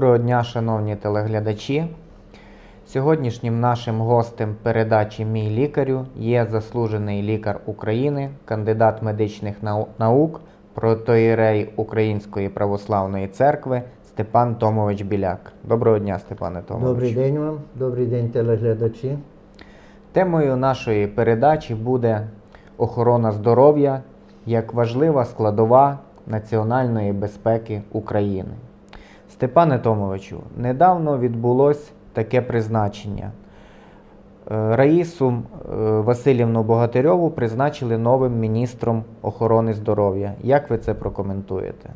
Доброго дня, шановні телеглядачі. Сьогоднішнім нашим гостем передачі Мій лікарю є заслужений лікар України, кандидат медичних наук, протоїрей Української православної церкви Степан Томович Біляк. Доброго дня, Степане Томович. Добрий день вам, добрий день, телеглядачі. Темою нашої передачі буде охорона здоров'я як важлива складова національної безпеки України. Степане Томовичу, недавно відбулось таке призначення. Е, Раїсу е, Васильівну Богатирьову призначили новим міністром охорони здоров'я. Як ви це прокоментуєте?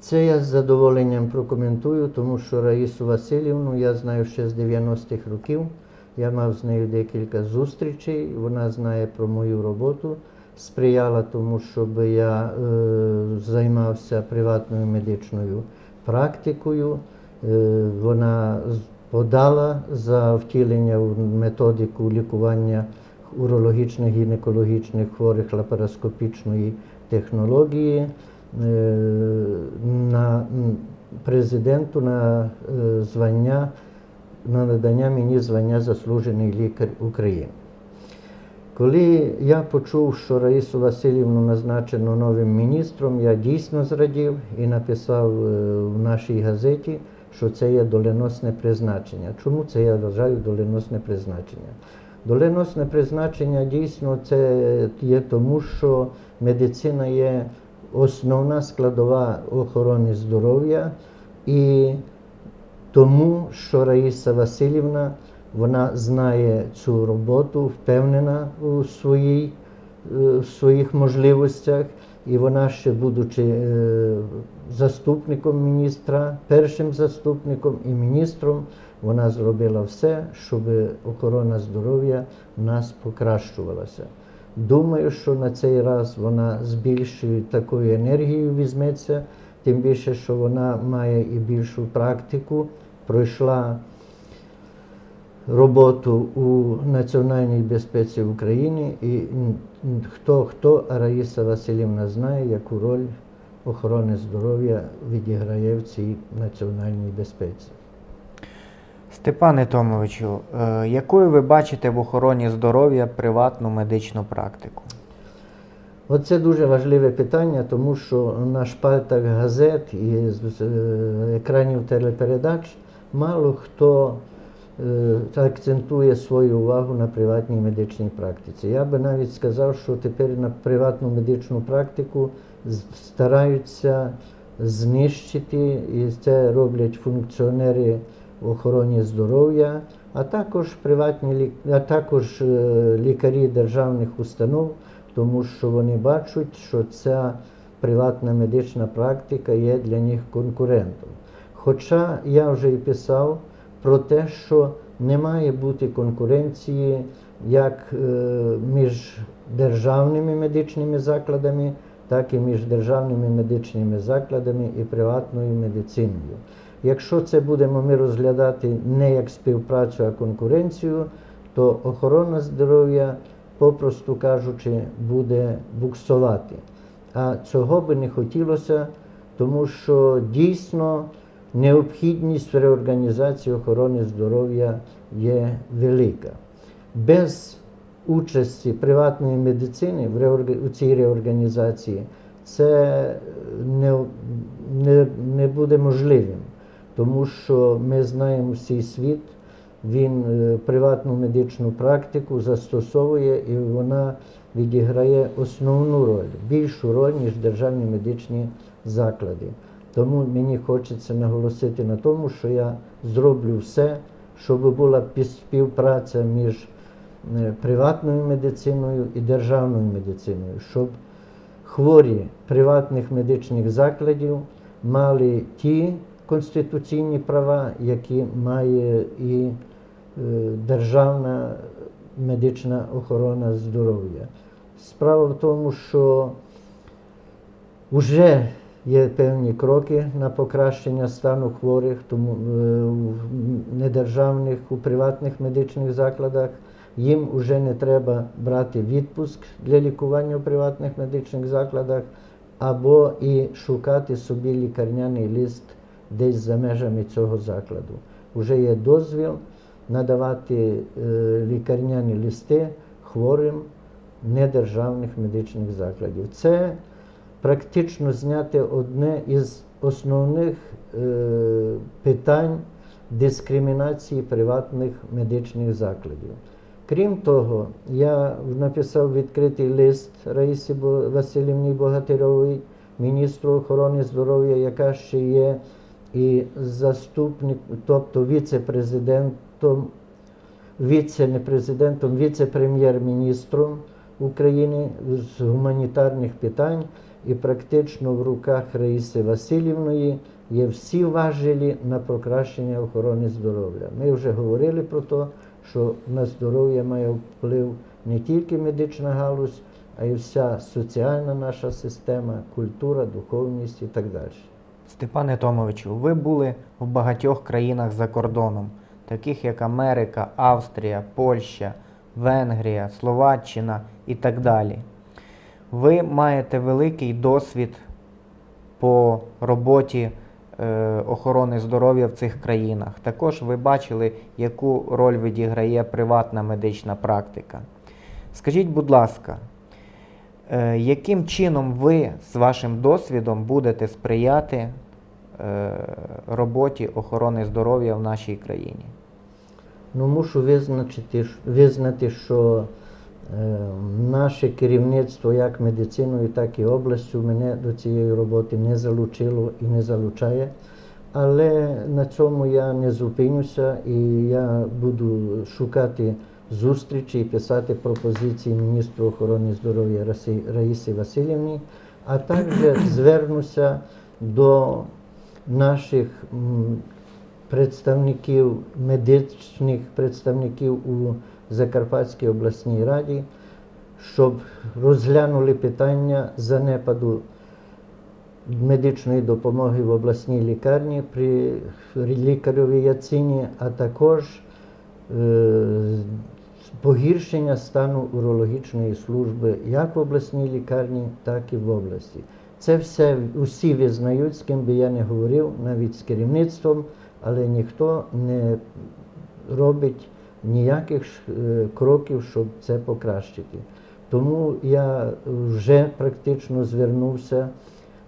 Це я з задоволенням прокоментую, тому що Раїсу Васильівну я знаю ще з 90-х років. Я мав з нею декілька зустрічей. Вона знає про мою роботу, сприяла тому, щоб я е, займався приватною медичною практикою. Е, вона подала за втілення в методику лікування урологічних гінекологічних хворих лапароскопічної технології е, на президенту на е, звання на надання мені звання заслужений лікар України. Коли я почув, що Раїсу Васильівну назначено новим міністром, я дійсно зрадів і написав е, в нашій газеті, що це є доленосне призначення. Чому це я вважаю доленосне призначення? Доленосне призначення дійсно це є тому, що медицина є основна складова охорони здоров'я і тому, що Раїса Васильівна вона знає цю роботу, впевнена у своїй, е, в своїх можливостях, і вона ще, будучи е, заступником міністра, першим заступником і міністром, вона зробила все, щоб охорона здоров'я в нас покращувалася. Думаю, що на цей раз вона з більшою такою енергією візьметься, тим більше, що вона має і більшу практику, пройшла роботу у національній безпеці України, і хто хто, а Раїса Васильівна знає, яку роль охорони здоров'я відіграє в цій національній безпеці. Степане Томовичу, е, якою ви бачите в охороні здоров'я приватну медичну практику? Оце дуже важливе питання, тому що на шпальтах газет і з е, екранів телепередач мало хто акцентує свою увагу на приватній медичній практиці. Я би навіть сказав, що тепер на приватну медичну практику стараються знищити, і це роблять функціонери в охороні здоров'я, а також приватні а також е, лікарі державних установ, тому що вони бачать, що ця приватна медична практика є для них конкурентом. Хоча я вже і писав про те, що не має бути конкуренції як е, між державними медичними закладами, так і між державними медичними закладами і приватною медициною. Якщо це будемо ми розглядати не як співпрацю, а конкуренцію, то охорона здоров'я, попросту кажучи, буде буксувати. А цього би не хотілося, тому що дійсно необхідність в реорганізації охорони здоров'я є велика. Без участі приватної медицини в цій реорганізації це не, не, не буде можливим, тому що ми знаємо всій світ, він е, приватну медичну практику застосовує і вона відіграє основну роль, більшу роль, ніж державні медичні заклади. Тому мені хочеться наголосити на тому, що я зроблю все, щоб була пі- співпраця між е, приватною медициною і державною медициною, щоб хворі приватних медичних закладів мали ті конституційні права, які має і е, державна медична охорона здоров'я. Справа в тому, що вже є певні кроки на покращення стану хворих, тому е, в недержавних, у приватних медичних закладах їм вже не треба брати відпуск для лікування у приватних медичних закладах або і шукати собі лікарняний лист десь за межами цього закладу. Уже є дозвіл надавати е, лікарняні листи хворим недержавних медичних закладів. Це практично зняти одне із основних е, питань дискримінації приватних медичних закладів. Крім того, я написав відкритий лист Раїсі Васильівні Богатирьовій, міністру охорони здоров'я, яка ще є і заступник, тобто віце-президентом, віце не президентом, віце-прем'єр-міністром України з гуманітарних питань, і практично в руках Раїси Васильівної є всі важелі на покращення охорони здоров'я. Ми вже говорили про те, що на здоров'я має вплив не тільки медична галузь, а й вся соціальна наша система, культура, духовність і так далі. Степане Томовичу, ви були в багатьох країнах за кордоном, таких як Америка, Австрія, Польща, Венгрія, Словаччина і так далі. Ви маєте великий досвід по роботі е, охорони здоров'я в цих країнах. Також ви бачили, яку роль відіграє приватна медична практика. Скажіть, будь ласка, е, яким чином ви з вашим досвідом будете сприяти е, роботі охорони здоров'я в нашій країні? Ну, мушу визначити, визнати, що е, наше керівництво як медициною, так і областю мене до цієї роботи не залучило і не залучає. Але на цьому я не зупинюся і я буду шукати зустрічі і писати пропозиції міністру охорони здоров'я Раїсі Васильівні, а також звернуся до наших представників, медичних представників у Закарпатській обласній раді, щоб розглянули питання занепаду медичної допомоги в обласній лікарні при лікареві Яцині, а також е, погіршення стану урологічної служби як в обласній лікарні, так і в області. Це все усі визнають, з ким би я не говорив, навіть з керівництвом, але ніхто не робить ніяких е, кроків, щоб це покращити. Тому я вже практично звернувся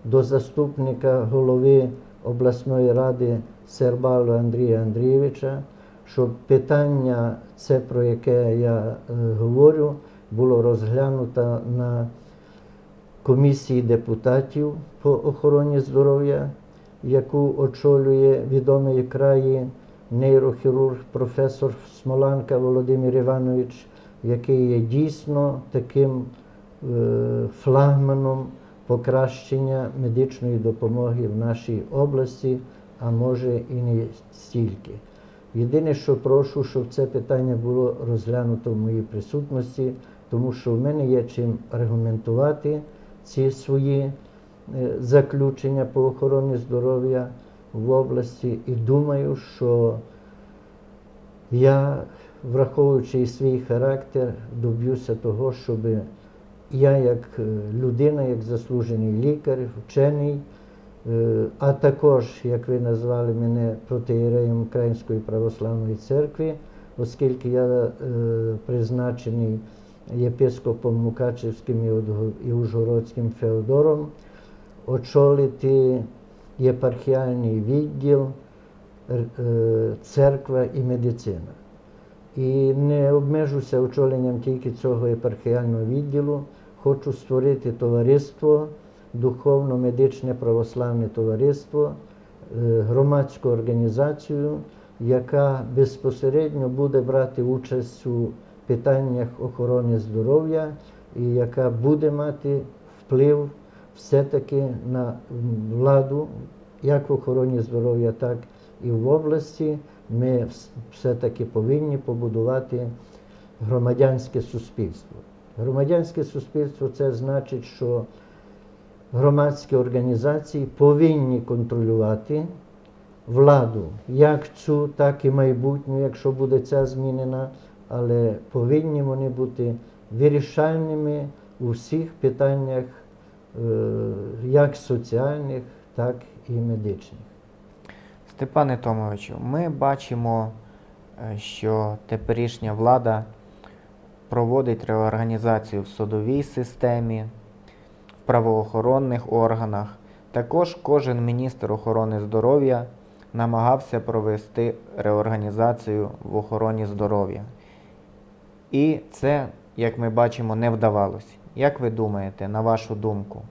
до заступника голови обласної ради Сербалу Андрія Андрійовича, щоб питання, це про яке я е, говорю, було розглянуто на комісії депутатів по охороні здоров'я, яку очолює відомий краї нейрохірург професор Смоланка Володимир Іванович, який є дійсно таким е, флагманом покращення медичної допомоги в нашій області, а може і не стільки. Єдине, що прошу, щоб це питання було розглянуто в моїй присутності, тому що в мене є чим аргументувати ці свої заключення по охороні здоров'я в області, і думаю, що я, враховуючи свій характер, доб'юся того, щоб я, як е, людина, як заслужений лікар, вчений, е, а також, як ви назвали мене, протиєреєм Української православної церкви, оскільки я е, призначений єпископом Мукачевським і Ужгородським Феодором, очолити єпархіальний відділ е, церква і медицина. І не обмежуся очоленням тільки цього єпархіального відділу. Хочу створити товариство, духовно-медичне православне товариство, е, громадську організацію, яка безпосередньо буде брати участь у питаннях охорони здоров'я і яка буде мати вплив все-таки на владу, як в охороні здоров'я, так і в області. Ми все-таки повинні побудувати громадянське суспільство. Громадянське суспільство це значить, що громадські організації повинні контролювати владу, як цю, так і майбутню, якщо буде ця змінена, але повинні вони бути вирішальними у всіх питаннях, як соціальних, так і медичних. Степане Томовичу, ми бачимо, е, що теперішня влада проводить реорганізацію в судовій системі, в правоохоронних органах. Також кожен міністр охорони здоров'я намагався провести реорганізацію в охороні здоров'я. І це, як ми бачимо, не вдавалося. Як ви думаєте, на вашу думку,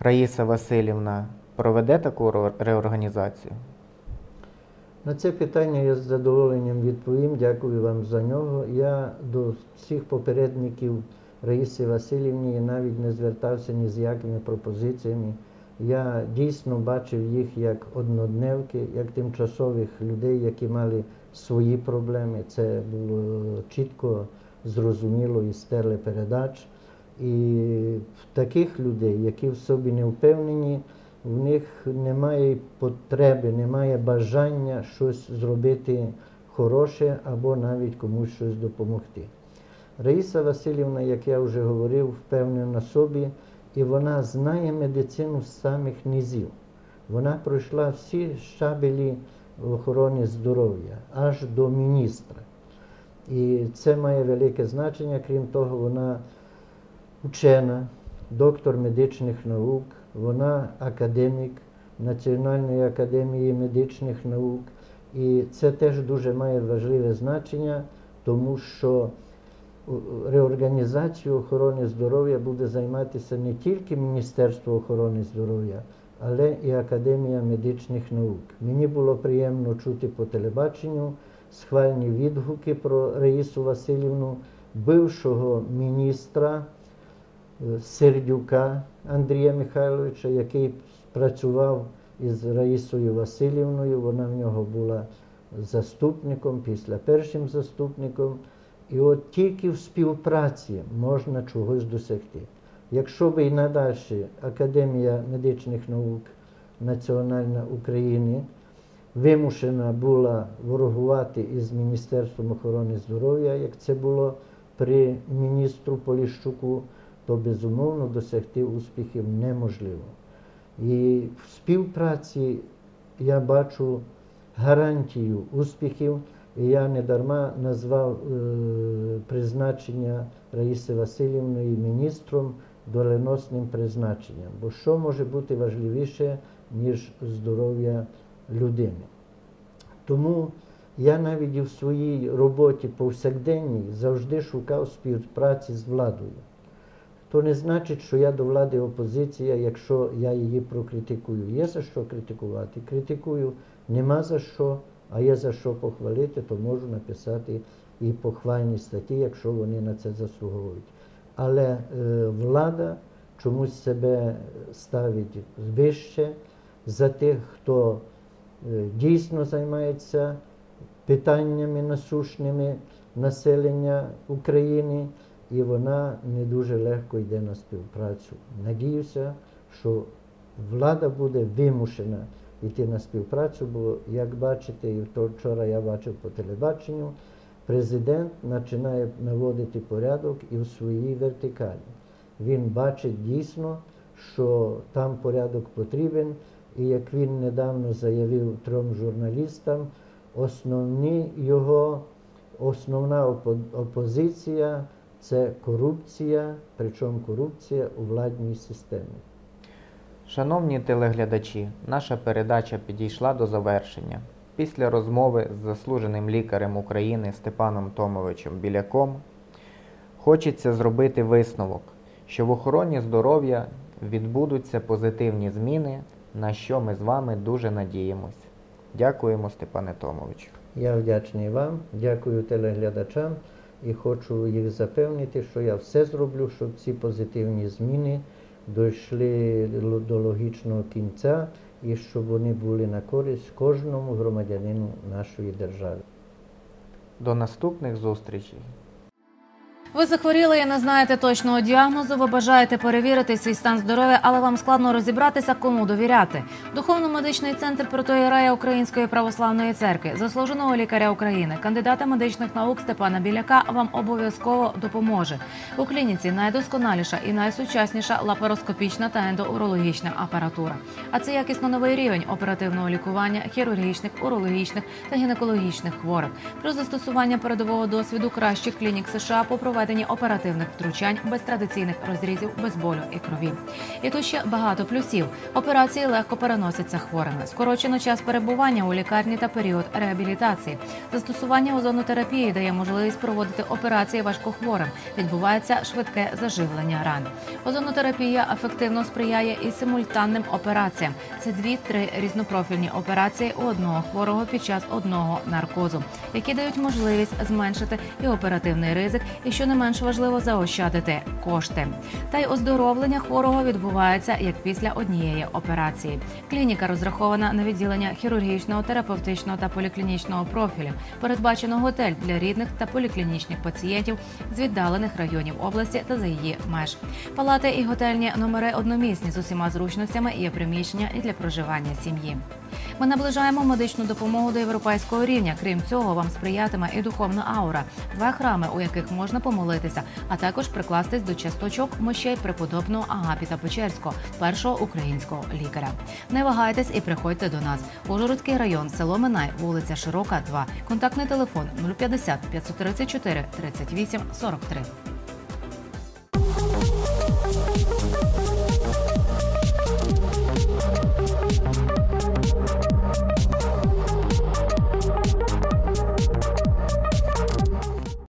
Раїса Васильівна проведе таку реорганізацію? На це питання я з задоволенням відповім. Дякую вам за нього. Я до всіх попередників Раїси Васильівні навіть не звертався ні з якими пропозиціями. Я дійсно бачив їх як однодневки, як тимчасових людей, які мали свої проблеми. Це було чітко зрозуміло із телепередач. І в таких людей, які в собі не впевнені, в них немає потреби, немає бажання щось зробити хороше або навіть комусь щось допомогти. Раїса Васильівна, як я вже говорив, впевнена собі, і вона знає медицину з самих низів. Вона пройшла всі щабелі в охороні здоров'я, аж до міністра. І це має велике значення, крім того, вона учена, доктор медичних наук, вона академік Національної академії медичних наук. І це теж дуже має важливе значення, тому що у- реорганізацією охорони здоров'я буде займатися не тільки Міністерство охорони здоров'я, але і Академія медичних наук. Мені було приємно чути по телебаченню схвальні відгуки про Раїсу Васильівну, бившого міністра е, Сердюка Андрія Михайловича, який працював із Раїсою Васильівною. Вона в нього була заступником, після першим заступником. І от тільки в співпраці можна чогось досягти. Якщо би і надалі Академія медичних наук Національна України вимушена була ворогувати із Міністерством охорони здоров'я, як це було при міністру Поліщуку, то безумовно досягти успіхів неможливо. І в співпраці я бачу гарантію успіхів. І я не дарма назвав е, призначення Раїси Васильівної міністром доленосним призначенням. Бо що може бути важливіше, ніж здоров'я людини? Тому я навіть і в своїй роботі повсякденній завжди шукав співпраці з владою. То не значить, що я до влади опозиція, якщо я її прокритикую. Є за що критикувати. Критикую нема за що, а є за що похвалити, то можу написати і похвальні статті, якщо вони на це заслуговують. Але е, влада чомусь себе ставить вище за тих, хто е, дійсно займається питаннями насущними населення України, і вона не дуже легко йде на співпрацю. Надіюся, що влада буде вимушена йти на співпрацю, бо, як бачите, і вчора я бачив по телебаченню, президент починає наводити порядок і в своїй вертикалі. Він бачить дійсно, що там порядок потрібен, і як він недавно заявив трьом журналістам, основні його, основна опо- опозиція це корупція, причому корупція у владній системі. Шановні телеглядачі, наша передача підійшла до завершення. Після розмови з заслуженим лікарем України Степаном Томовичем Біляком хочеться зробити висновок, що в охороні здоров'я відбудуться позитивні зміни, на що ми з вами дуже надіємось. Дякуємо, Степане Томовичу. Я вдячний вам, дякую телеглядачам і хочу їх запевнити, що я все зроблю, щоб ці позитивні зміни дійшли до логічного кінця і щоб вони були на користь кожному громадянину нашої держави. До наступних зустрічей! Ви захворіли і не знаєте точного діагнозу. Ви бажаєте перевірити свій стан здоров'я, але вам складно розібратися, кому довіряти. Духовно-медичний центр протоіерея Української православної церкви, заслуженого лікаря України, кандидата медичних наук Степана Біляка вам обов'язково допоможе. У клініці найдосконаліша і найсучасніша лапароскопічна та ендоурологічна апаратура. А це якісно новий рівень оперативного лікування хірургічних, урологічних та гінекологічних хворих. Плюс застосування передового досвіду кращих клінік США по проведенні оперативних втручань без традиційних розрізів, без болю і крові. І тут ще багато плюсів. Операції легко переносяться хворими. Скорочено час перебування у лікарні та період реабілітації. Застосування озонотерапії дає можливість проводити операції важкохворим. Відбувається швидке заживлення ран. Озонотерапія ефективно сприяє і симультанним операціям. Це дві-три різнопрофільні операції у одного хворого під час одного наркозу, які дають можливість зменшити і оперативний ризик, і що не менш важливо заощадити кошти. Та й оздоровлення хворого відбувається як після однієї операції. Клініка розрахована на відділення хірургічного, терапевтичного та поліклінічного профілю. Передбачено готель для рідних та поліклінічних пацієнтів з віддалених районів області та за її меж. Палати і готельні номери одномісні з усіма зручностями є приміщення і для проживання сім'ї. Ми наближаємо медичну допомогу до європейського рівня. Крім цього, вам сприятиме і духовна аура, два храми, у яких можна помолитися, а також прикластись до часточок мощей преподобного Агапіта Печерського, першого українського лікаря. Не вагайтесь і приходьте до нас. Ужгородський район, село Минай, вулиця Широка, 2. Контактний телефон 050 534 38 43.